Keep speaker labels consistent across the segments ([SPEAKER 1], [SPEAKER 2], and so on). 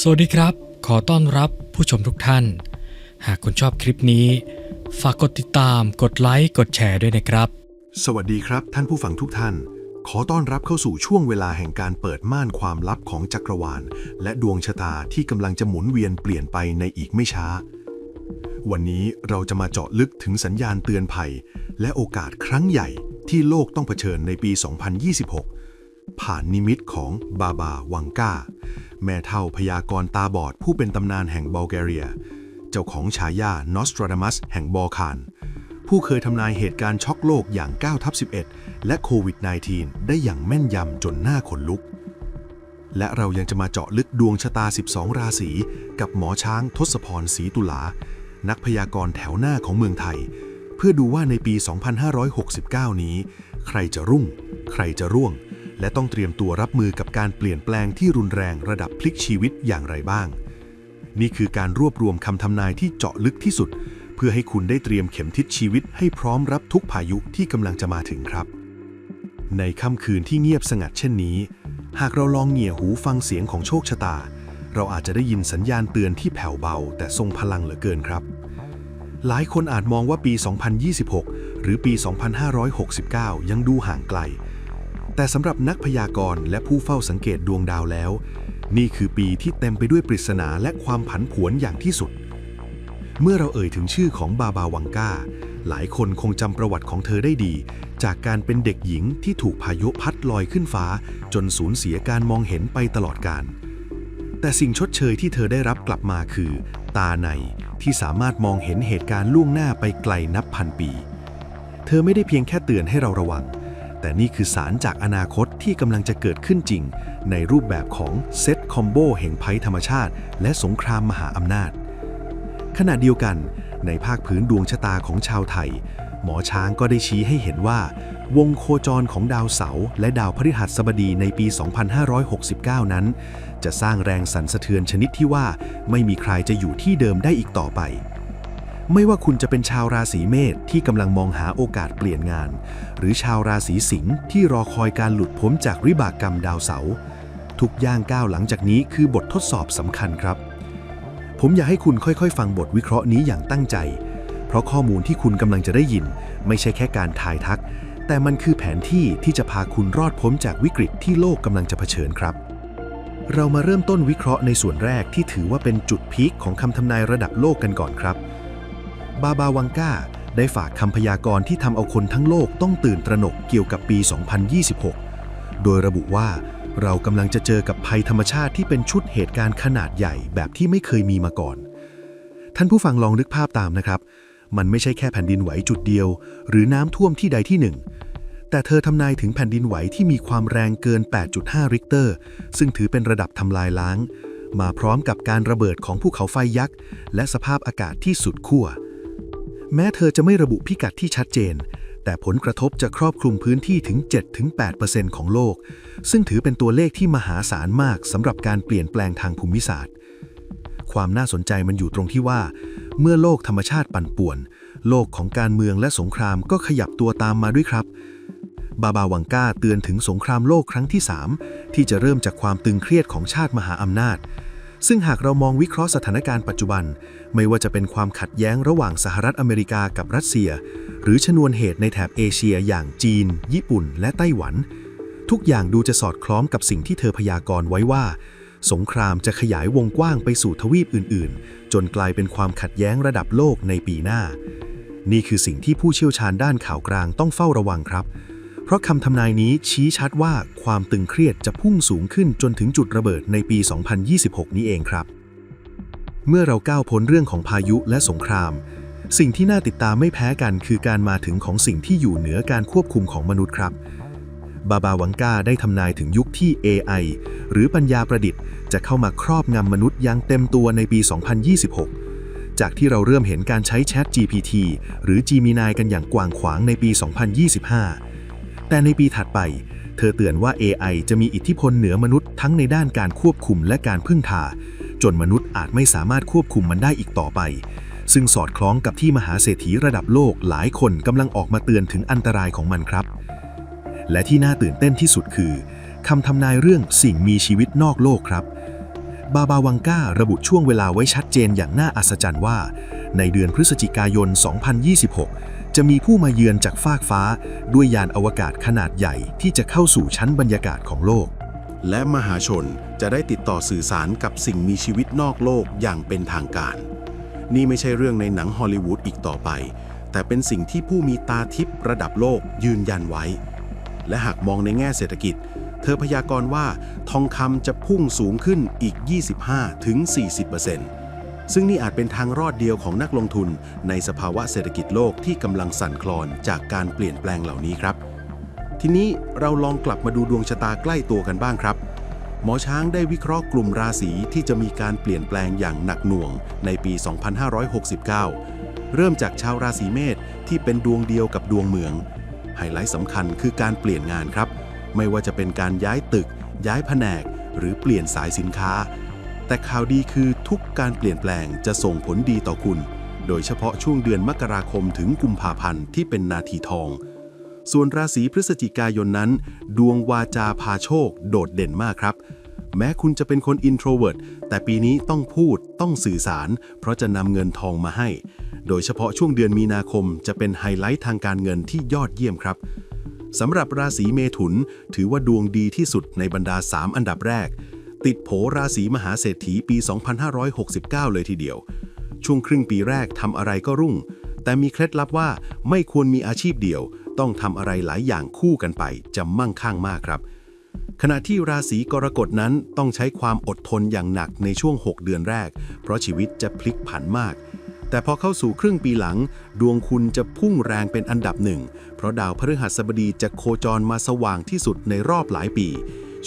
[SPEAKER 1] สวัสดีครับ ขอต้อนรับผู้ชมทุกท่าน หากคุณชอบคลิปนี้ ฝากกดติดตาม กดไลค์ กดแชร์ด้วยนะครับ
[SPEAKER 2] สวัสดีครับท่านผู้ฟังทุกท่าน ขอต้อนรับเข้าสู่ช่วงเวลาแห่งการเปิดม่านความลับของจักรวาล และดวงชะตาที่กำลังจะหมุนเวียนเปลี่ยนไปในอีกไม่ช้า วันนี้เราจะมาเจาะลึกถึงสัญญาณเตือนภัย และโอกาสครั้งใหญ่ที่โลกต้องเผชิญในปี 2026 ผ่านนิมิตของบาบาวังกา แม่เท่าพยากรณ์ตาบอดผู้เป็นตำนานแห่งบัลแกเรีย เจ้าของฉายานอสตราดามัสแห่งบอลคาน ผู้เคยทำนายเหตุการณ์ช็อกโลกอย่าง9ทับ11 และโควิด -19 ได้อย่างแม่นยำจนหน้าขนลุก และเรายังจะมาเจาะลึกดวงชะตา 12 ราศีกับหมอช้างทศพรศรีตุลา นักพยากรณ์แถวหน้าของเมืองไทย เพื่อดูว่าในปี 2569 นี้ ใครจะรุ่ง ใครจะร่วง และต้องเตรียมตัวรับมือกับการเปลี่ยนแปลงที่รุนแรงระดับพลิกชีวิตอย่างไรบ้าง นี่คือการรวบรวมคำทำนายที่เจาะลึกที่สุด เพื่อให้คุณได้เตรียมเข็มทิศชีวิตให้พร้อมรับทุกพายุที่กำลังจะมาถึงครับ ในค่ำคืนที่เงียบสงัดเช่นนี้ หากเราลองเหงี่ยหูฟังเสียงของโชคชะตา เราอาจจะได้ยินสัญญาณเตือนที่แผ่วเบา แต่ทรงพลังเหลือเกินครับ หลายคนอาจมองว่าปี 2026 หรือปี 2569 ยังดูห่างไกล แต่สำหรับนักพยากรณ์และผู้เฝ้าสังเกตดวงดาวแล้ว นี่คือปีที่เต็มไปด้วยปริศนาและความผันผวนอย่างที่สุด เมื่อเราเอ่ยถึงชื่อของบาบาวังกาหลายคนคงจำประวัติของเธอได้ดี จากการเป็นเด็กหญิงที่ถูกพายุพัดลอยขึ้นฟ้า จนสูญเสียการมองเห็นไปตลอดการแต่สิ่งชดเชยที่เธอได้รับกลับมาคือ ตาในที่สามารถมองเห็นเหตุการณ์ล่วงหน้าไปไกลนับพันปี เธอไม่ได้เพียงแค่เตือนให้เราระวัง แต่นี่คือสารจากอนาคตที่กำลังจะเกิดขึ้นจริง ในรูปแบบของเซตคอมโบแห่งภัยธรรมชาติ และสงครามมหาอำนาจ ขณะเดียวกัน ในภาคพื้นดวงชะตาของชาวไทย หมอช้างก็ได้ชี้ให้เห็นว่า วงโคจรของดาวเสาร์และดาวพฤหัสบดีในปี 2569 นั้น จะสร้างแรงสั่นสะเทือนชนิดที่ว่าไม่มีใครจะอยู่ที่เดิมได้อีกต่อไป ไม่ว่าคุณจะเป็นชาวราศีเมษที่กำลังมองหาโอกาสเปลี่ยนงาน หรือชาวราศีสิงห์ที่รอคอยการหลุดพ้นจากวิบากกรรมดาวเสาร์ทุกย่างก้าวหลังจากนี้คือบททดสอบสำคัญครับ ผมอยากให้คุณค่อยๆ ฟังบทวิเคราะห์นี้อย่างตั้งใจ เพราะข้อมูลที่คุณกำลังจะได้ยิน ไม่ใช่แค่การทายทัก แต่มันคือแผนที่ที่จะพาคุณรอดพ้นจากวิกฤตที่โลกกำลังจะเผชิญครับ เรามาเริ่มต้นวิเคราะห์ในส่วนแรกที่ถือว่าเป็นจุดพีคของคำทำนายระดับโลกกันก่อนครับ บาบาวังกาได้ฝากคำพยากรณ์ที่ทำเอาคนทั้งโลกต้องตื่นตระหนกเกี่ยวกับปี 2026 โดยระบุว่าเรากำลังจะเจอกับภัยธรรมชาติที่เป็นชุดเหตุการณ์ขนาดใหญ่แบบที่ไม่เคยมีมาก่อน ท่านผู้ฟังลองนึกภาพตามนะครับ มันไม่ใช่แค่แผ่นดินไหวจุดเดียว หรือน้ำท่วมที่ใดที่หนึ่ง แต่เธอทำนายถึงแผ่นดินไหวที่มีความแรงเกิน 8.5 ริกเตอร์ ซึ่งถือเป็นระดับทำลายล้าง มาพร้อมกับการระเบิดของภูเขาไฟยักษ์ และสภาพอากาศที่สุดขั้ว แม้เธอจะไม่ระบุพิกัดที่ชัดเจน แต่ผลกระทบจะครอบคลุมพื้นที่ถึง 7-8%ของโลก ซึ่งถือเป็นตัวเลขที่มหาศาลมากสำหรับการเปลี่ยนแปลงทางภูมิศาสตร์ ความน่าสนใจมันอยู่ตรงที่ว่า เมื่อโลกธรรมชาติปั่นป่วน โลกของการเมืองและสงครามก็ขยับตัวตามมาด้วยครับบาบาวังกาเตือนถึงสงครามโลกครั้งที่ 3 ที่จะเริ่มจากความตึงเครียดของชาติมหาอำนาจ ซึ่งหากเรามองวิเคราะห์สถานการณ์ปัจจุบัน ไม่ว่าจะเป็นความขัดแย้งระหว่างสหรัฐอเมริกากับรัสเซีย หรือชนวนเหตุในแถบเอเชียอย่างจีน ญี่ปุ่น และไต้หวัน ทุกอย่างดูจะสอดคล้องกับสิ่งที่เธอพยากรณ์ไว้ว่า สงครามจะขยายวงกว้างไปสู่ทวีปอื่น ๆ จนกลายเป็นความขัดแย้งระดับโลกในปีหน้า นี่คือสิ่งที่ผู้เชี่ยวชาญด้านข่าวกลางต้องเฝ้าระวังครับ เพราะคำทำนายนี้ชี้ชัดว่าความตึงเครียดจะพุ่งสูงขึ้นจนถึงจุดระเบิดในปี 2026 นี้เองครับ เมื่อเราก้าวพ้นเรื่องของพายุและสงคราม สิ่งที่น่าติดตามไม่แพ้กันคือการมาถึงของสิ่งที่อยู่เหนือการควบคุมของมนุษย์ครับ บาบาวังกาได้ทำนายถึงยุคที่ AI หรือปัญญาประดิษฐ์ จะเข้ามาครอบงำมนุษย์อย่างเต็มตัวในปี 2026จากที่เราเริ่มเห็นการใช้ Chat GPT หรือ Gemini กันอย่างกว้างขวางในปี 2025 แต่ในปีถัดไป เธอเตือนว่า AI จะมีอิทธิพลเหนือมนุษย์ทั้งในด้านการควบคุมและการพึ่งพา จนมนุษย์อาจไม่สามารถควบคุมมันได้อีกต่อไป ซึ่งสอดคล้องกับที่มหาเศรษฐีระดับโลกหลายคนกำลังออกมาเตือนถึงอันตรายของมันครับ และที่น่าตื่นเต้นที่สุดคือคำทำนายเรื่องสิ่งมีชีวิตนอกโลกครับ บาบาวังการะบุช่วงเวลาไว้ชัดเจนอย่างน่าอัศจรรย์ว่า ในเดือนพฤศจิกายน 2026 จะมีผู้มาเยือนจากฟากฟ้าด้วยยานอวกาศขนาดใหญ่ที่จะเข้าสู่ชั้นบรรยากาศของโลก และมหาชนจะได้ติดต่อสื่อสารกับสิ่งมีชีวิตนอกโลกอย่างเป็นทางการ นี่ไม่ใช่เรื่องในหนังฮอลลีวูดอีกต่อไป แต่เป็นสิ่งที่ผู้มีตาทิพย์ระดับโลกยืนยันไว้ และหากมองในแง่เศรษฐกิจ เธอพยากรณ์ว่าทองคำจะพุ่งสูงขึ้นอีก 25-40% ซึ่งนี่อาจเป็นทางรอดเดียวของนักลงทุน ในสภาวะเศรษฐกิจโลกที่กำลังสั่นคลอนจากการเปลี่ยนแปลงเหล่านี้ครับ ทีนี้เราลองกลับมาดูดวงชะตาใกล้ตัวกันบ้างครับ หมอช้างได้วิเคราะห์กลุ่มราศีที่จะมีการเปลี่ยนแปลงอย่างหนักหน่วงในปี 2569 เริ่มจากชาวราศีเมษที่เป็นดวงเดียวกับดวงเมือง ไฮไลท์สำคัญคือการเปลี่ยนงานครับ ไม่ว่าจะเป็นการย้ายตึก ย้ายแผนก หรือเปลี่ยนสายสินค้า แต่ข่าวดีคือทุกการเปลี่ยนแปลงจะส่งผลดีต่อคุณ โดยเฉพาะช่วงเดือนมกราคมถึงกุมภาพันธ์ที่เป็นนาทีทอง ส่วนราศีพฤศจิกายนนั้น ดวงวาจาพาโชค โดดเด่นมากครับ แม้คุณจะเป็นคน introvert แต่ปีนี้ต้องพูดต้องสื่อสาร เพราะจะนำเงินทองมาให้ โดยเฉพาะช่วงเดือนมีนาคมจะเป็นไฮไลท์ทางการเงินที่ยอดเยี่ยมครับสำหรับราศีเมถุนถือว่าดวงดีที่สุดในบรรดา 3 อันดับแรก ติดโผราศีมหาเศรษฐีปี 2569 เลยทีเดียว ช่วงครึ่งปีแรกทำอะไรก็รุ่ง แต่มีเคล็ดลับว่าไม่ควรมีอาชีพเดียว ต้องทำอะไรหลายอย่างคู่กันไป จะมั่งคั่งมากครับ ขณะที่ราศีกรกฎนั้นต้องใช้ความอดทนอย่างหนักในช่วง 6 เดือนแรก เพราะชีวิตจะพลิกผันมากแต่พอเข้าสู่ครึ่งปีหลัง ดวงคุณจะพุ่งแรงเป็นอันดับหนึ่ง เพราะดาวพฤหัสบดีจะโคจรมาสว่างที่สุดในรอบหลายปี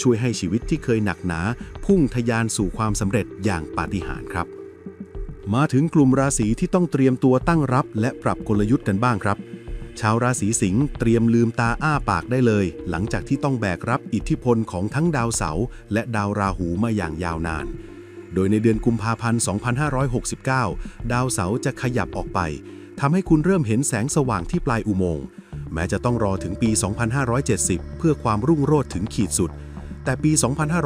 [SPEAKER 2] ช่วยให้ชีวิตที่เคยหนักหนา พุ่งทะยานสู่ความสำเร็จอย่างปาฏิหาริย์ครับ มาถึงกลุ่มราศีที่ต้องเตรียมตัวตั้งรับ และปรับกลยุทธ์กันบ้างครับ ชาวราศีสิงห์เตรียมลืมตาอ้าปากได้เลย หลังจากที่ต้องแบกรับอิทธิพลของทั้งดาวเสาร์และดาวราหูมาอย่างยาวนานโดยในเดือนกุมภาพันธ์ 2569 ดาวเสาร์จะขยับออกไป ทำให้คุณเริ่มเห็นแสงสว่างที่ปลายอุโมงค์ แม้จะต้องรอถึงปี 2570 เพื่อความรุ่งโรจน์ถึงขีดสุด แต่ปี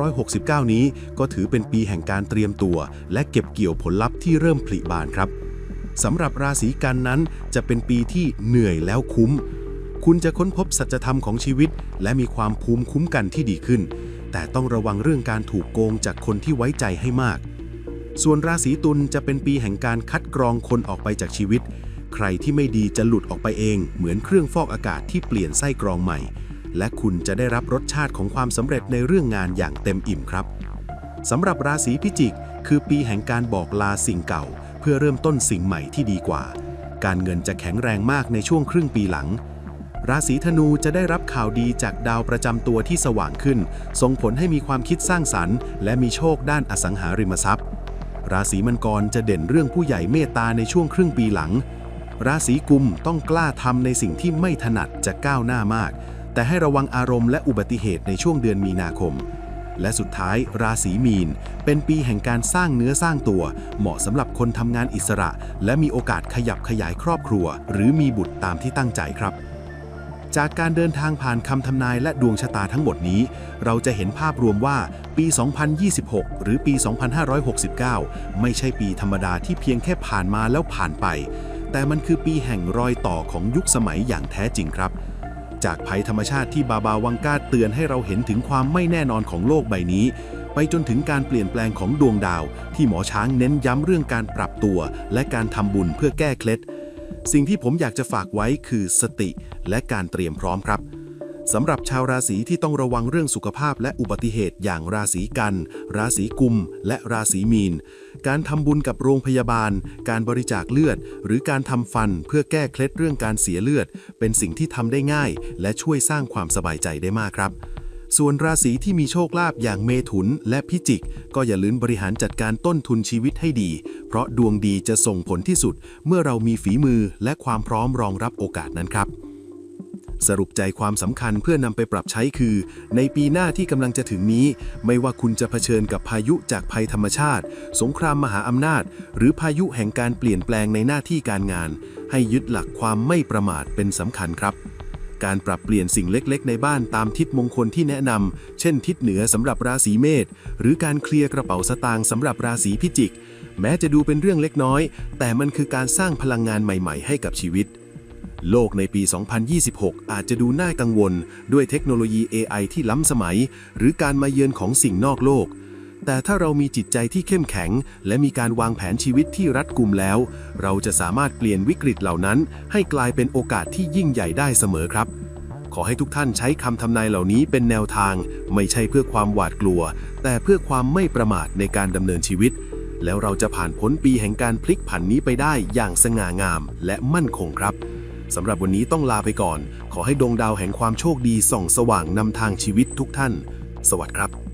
[SPEAKER 2] 2569 นี้ก็ถือเป็นปีแห่งการเตรียมตัว และเก็บเกี่ยวผลลัพธ์ที่เริ่มผลิบานครับสำหรับราศีกันนั้นจะเป็นปีที่เหนื่อยแล้วคุ้ม คุณจะค้นพบสัจธรรมของชีวิต และมีความภูมิคุ้มกันที่ดีขึ้น แต่ต้องระวังเรื่องการถูกโกงจากคนที่ไว้ใจให้มาก ส่วนราศีตุลจะเป็นปีแห่งการคัดกรองคนออกไปจากชีวิต ใครที่ไม่ดีจะหลุดออกไปเอง เหมือนเครื่องฟอกอากาศที่เปลี่ยนไส้กรองใหม่ และคุณจะได้รับรสชาติของความสำเร็จในเรื่องงานอย่างเต็มอิ่มครับสำหรับราศีพิจิก คือปีแห่งการบอกลาสิ่งเก่า เพื่อเริ่มต้นสิ่งใหม่ที่ดีกว่า การเงินจะแข็งแรงมากในช่วงครึ่งปีหลัง ราศีธนูจะได้รับข่าวดีจากดาวประจำตัวที่สว่างขึ้น ส่งผลให้มีความคิดสร้างสรรค์ และมีโชคด้านอสังหาริมทรัพย์ ราศีมังกรจะเด่นเรื่องผู้ใหญ่เมตตาในช่วงครึ่งปีหลัง ราศีกุมต้องกล้าทำในสิ่งที่ไม่ถนัดจะก้าวหน้ามาก แต่ให้ระวังอารมณ์และอุบัติเหตุในช่วงเดือนมีนาคม และสุดท้ายราศีมีน เป็นปีแห่งการสร้างเนื้อสร้างตัว เหมาะสำหรับคนทำงานอิสระ และมีโอกาสขยับขยายครอบครัว หรือมีบุตรตามที่ตั้งใจครับจากการเดินทางผ่านคำทำนายและดวงชะตาทั้งหมดนี้ เราจะเห็นภาพรวมว่าปี 2026 หรือปี 2569 ไม่ใช่ปีธรรมดาที่เพียงแค่ผ่านมาแล้วผ่านไป แต่มันคือปีแห่งรอยต่อของยุคสมัยอย่างแท้จริงครับ จากภัยธรรมชาติที่บาบาวังกาเตือนให้เราเห็นถึงความไม่แน่นอนของโลกใบนี้ ไปจนถึงการเปลี่ยนแปลงของดวงดาว ที่หมอช้างเน้นย้ำเรื่องการปรับตัว และการทำบุญเพื่อแก้เคล็ด สิ่งที่ผมอยากจะฝากไว้คือสติและการเตรียมพร้อมครับสำหรับชาวราศีที่ต้องระวังเรื่องสุขภาพและอุบัติเหตุอย่างราศีกัน ราศีกุม และราศีมีน การทำบุญกับโรงพยาบาล การบริจาคเลือด หรือการทำฟันเพื่อแก้เคล็ดเรื่องการเสียเลือด เป็นสิ่งที่ทำได้ง่าย และช่วยสร้างความสบายใจได้มากครับ ส่วนราศีที่มีโชคลาภอย่างเมถุนและพิจิก ก็อย่าลืมบริหารจัดการต้นทุนชีวิตให้ดี เพราะดวงดีจะส่งผลที่สุด เมื่อเรามีฝีมือและความพร้อมรองรับโอกาสนั้นครับ สรุปใจความสำคัญเพื่อนำไปปรับใช้คือ ในปีหน้าที่กำลังจะถึงนี้ ไม่ว่าคุณจะเผชิญกับพายุจากภัยธรรมชาติ สงครามมหาอำนาจ หรือพายุแห่งการเปลี่ยนแปลงในหน้าที่การงาน ให้ยึดหลักความไม่ประมาทเป็นสำคัญครับการปรับเปลี่ยนสิ่งเล็กๆ ในบ้านตามทิศมงคลที่แนะนำ เช่นทิศเหนือสำหรับราศีเมษ หรือการเคลียร์กระเป๋าสตางค์สำหรับราศีพิจิก แม้จะดูเป็นเรื่องเล็กน้อย แต่มันคือการสร้างพลังงานใหม่ ๆ ให้กับชีวิต โลกในปี 2026 อาจจะดูน่ากังวล ด้วยเทคโนโลยี AI ที่ล้ำสมัย หรือการมาเยือนของสิ่งนอกโลก แต่ถ้าเรามีจิตใจที่เข้มแข็ง และมีการวางแผนชีวิตที่รัดกุมแล้ว เราจะสามารถเปลี่ยนวิกฤตเหล่านั้น ให้กลายเป็นโอกาสที่ยิ่งใหญ่ได้เสมอครับ ขอให้ทุกท่านใช้คำทำนายเหล่านี้เป็นแนวทาง ไม่ใช่เพื่อความหวาดกลัว แต่เพื่อความไม่ประมาทในการดำเนินชีวิต แล้วเราจะผ่านพ้นปีแห่งการพลิกผันนี้ไปได้อย่างสง่างามและมั่นคงครับ สำหรับวันนี้ต้องลาไปก่อน ขอให้ดวงดาวแห่งความโชคดีส่องสว่างนำทางชีวิตทุกท่าน สวัสดีครับ